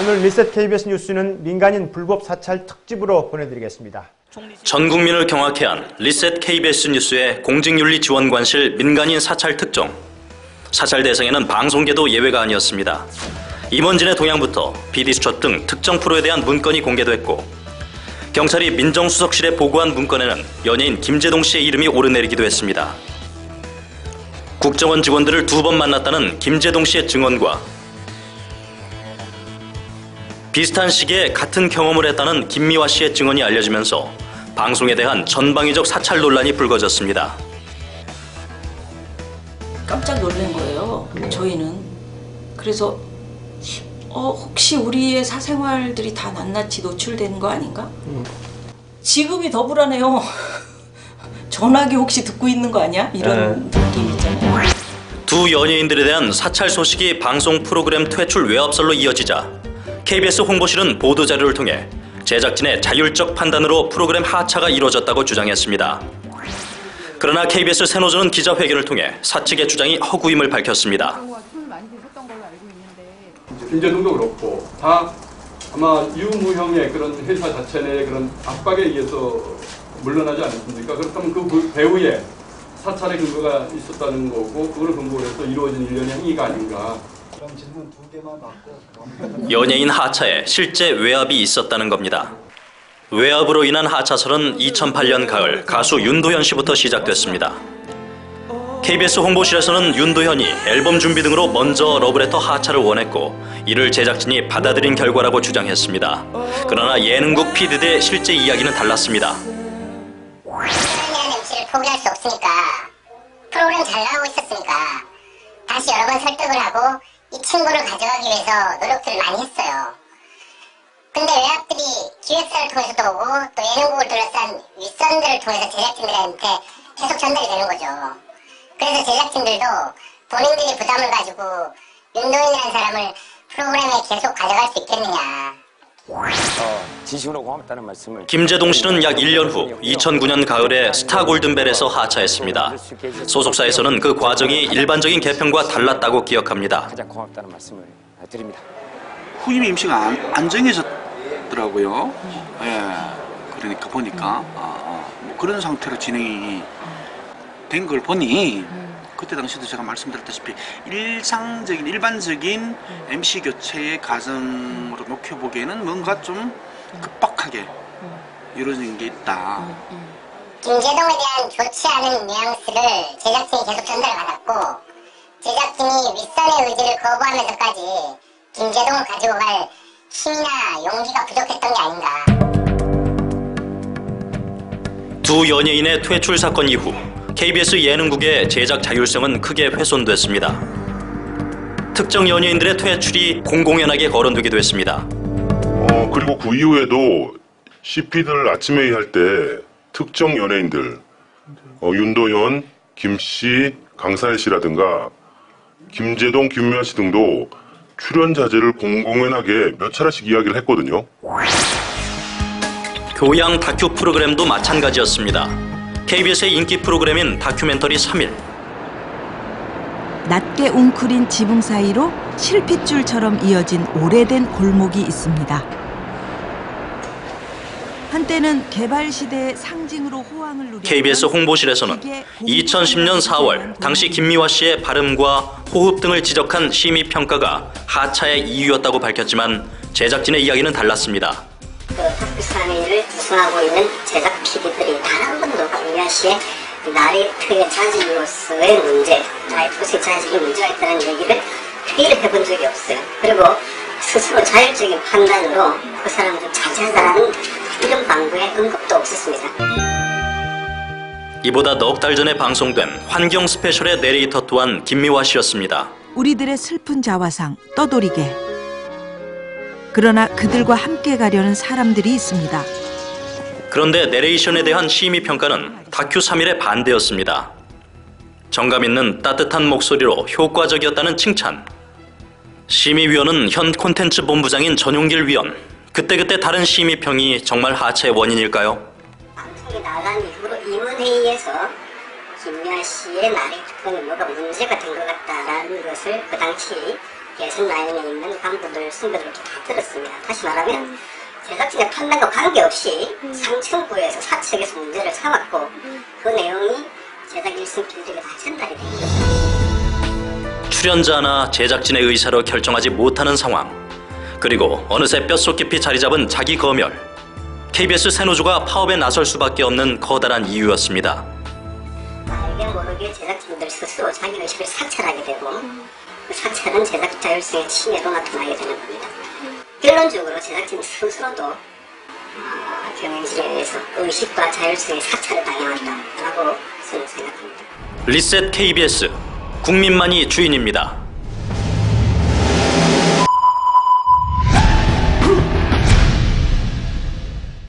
오늘 리셋 KBS 뉴스는 민간인 불법 사찰 특집으로 보내드리겠습니다. 전 국민을 경악해 한 리셋 KBS 뉴스의 공직윤리 지원관실 민간인 사찰 특종. 사찰 대상에는 방송계도 예외가 아니었습니다. 임원진의 동향부터 BD수첩 등 특정 프로에 대한 문건이 공개됐고 경찰이 민정수석실에 보고한 문건에는 연예인 김재동 씨의 이름이 오르내리기도 했습니다. 국정원 직원들을 두 번 만났다는 김재동 씨의 증언과 비슷한 시기에 같은 경험을 했다는 김미화 씨의 증언이 알려지면서 방송에 대한 전방위적 사찰 논란이 불거졌습니다. 깜짝 놀란 거예요. 저희는 그래서 어, 혹시 우리의 사생활들이 다 낱낱이 노출되는 거 아닌가? 지금이 더 불안해요. 전화기 혹시 듣고 있는 거 아니야? 이런 느낌 있잖아요. 두 연예인들에 대한 사찰 소식이 방송 프로그램 퇴출 외압설로 이어지자 KBS 홍보실은 보도자료를 통해 제작진의 자율적 판단으로 프로그램 하차가 이루어졌다고 주장했습니다. 그러나 KBS 새노조는 기자회견을 통해 사측의 주장이 허구임을 밝혔습니다. 김재동도 그렇고 다 아마 유무형의 그런 회사 자체 내의 그런 압박에 의해서 물러나지 않았습니까? 그렇다면 그 배후에 사찰의 근거가 있었다는 거고 그걸 근거로 해서 이루어진 일련의 행위가 아닌가. 연예인 하차에 실제 외압이 있었다는 겁니다. 외압으로 인한 하차설은 2008년 가을 가수 윤도현 씨부터 시작됐습니다. KBS 홍보실에서는 윤도현이 앨범 준비 등으로 먼저 러브레터 하차를 원했고 이를 제작진이 받아들인 결과라고 주장했습니다. 그러나 예능국 PD들의 실제 이야기는 달랐습니다. 사랑이라는 MC를 포기할 수 없으니까 프로그램 잘 나가고 있었으니까 다시 여러 번 설득을 하고 이 친구를 가져가기 위해서 노력들을 많이 했어요. 근데 외압들이 기획사를 통해서도 오고 또 예능국을 둘러싼 윗선들을 통해서 제작진들한테 계속 전달이 되는 거죠. 그래서 제작진들도 본인들이 부담을 가지고 윤도현이라는 사람을 프로그램에 계속 가져갈 수 있겠느냐. 진심으로 고맙다는 말씀을 김재동 씨는 약 1년 후 2009년 가을에 스타 골든벨에서 하차했습니다. 소속사에서는 그 과정이 일반적인 개편과 달랐다고 기억합니다. 가장 고맙다는 말씀을 드립니다. 후임 임시가 안, 안 정해졌더라고요. 예. 그러니까 보니까 아, 아, 뭐 그런 상태로 진행이 된 걸 보니 그때 당시도 제가 말씀드렸다시피 일상적인 일반적인 MC 교체의 과정으로 놓여보기에는 뭔가 좀 급박하게 이루어진 게 있다. 김재동에 대한 좋지 않은 뉘앙스를 제작진이 계속 전달받았고 제작진이 윗선의 의지를 거부하면서까지 김재동을 가지고 갈 힘이나 용기가 부족했던 게 아닌가. 두 연예인의 퇴출 사건 이후 KBS 예능국의 제작 자율성은 크게 훼손됐습니다. 특정 연예인들의 퇴출이 공공연하게 거론되기도 했습니다. 어, 그리고 그 이후에도 CP들 아침 회의 할 때 특정 연예인들, 어, 윤도현, 김씨, 강산일 씨라든가 김재동, 김미아 씨 등도 출연 자제를 공공연하게 몇 차례씩 이야기를 했거든요. 교양 다큐 프로그램도 마찬가지였습니다. KBS의 인기 프로그램인 다큐멘터리 3일. 낮게 웅크린 지붕 사이로 실핏줄처럼 이어진 오래된 골목이 있습니다. 한때는 개발 시대의 상징으로 호황을 누렸던 KBS 홍보실에서는 이게 2010년 4월 당시 김미화 씨의 발음과 호흡 등을 지적한 심의 평가가 하차의 이유였다고 밝혔지만 제작진의 이야기는 달랐습니다. 그 학교 3일을 구성하고 있는 제작 PD들이 단 한 번도 씨의 나레이트의 자질로서의 문제, 나레이트의 자질이 문제가 있다는 얘기를 회의를 해본 적이 없어요. 그리고 스스로 자율적인 판단으로 그 사람을 좀 자제하자는 이런 방구의 언급도 없었습니다. 이보다 넉 달 전에 방송된 환경 스페셜의 내레이터 또한 김미화 씨였습니다. 우리들의 슬픈 자화상 떠돌이게. 그러나 그들과 함께 가려는 사람들이 있습니다. 그런데 내레이션에 대한 심의 평가는 다큐 3일의 반대였습니다. 정감 있는 따뜻한 목소리로 효과적이었다는 칭찬. 심의위원은 현 콘텐츠 본부장인 전용길 위원. 그때그때 다른 심의평이 정말 하차의 원인일까요? 방송이 나간 이후로 임원회의에서 김미아 씨의 나레이트는 뭐가 문제가 된 것 같다라는 것을 그 당시 예선 라인에 있는 간부들, 선배들께 다 들었습니다. 다시 말하면 제작진의 판단과 관계없이 상층부에서 사측에서 문제를 삼았고 그 내용이 제작 일선 길들에 다 전달이 된 거죠. 출연자나 제작진의 의사로 결정하지 못하는 상황. 그리고 어느새 뼛속 깊이 자리 잡은 자기 검열. KBS 새노조가 파업에 나설 수밖에 없는 커다란 이유였습니다. 알게 모르게 제작진들 스스로 자기 의식을 사찰하게 되고 그 사찰은 제작 자율성의 침해로 나타나게 되는 겁니다. 결론적으로 제작진 스스로도 어, 경영진에 의해서 의식과 자율성의 사찰을 당해왔다라고 저는 생각합니다. 리셋 KBS. 국민만이 주인입니다.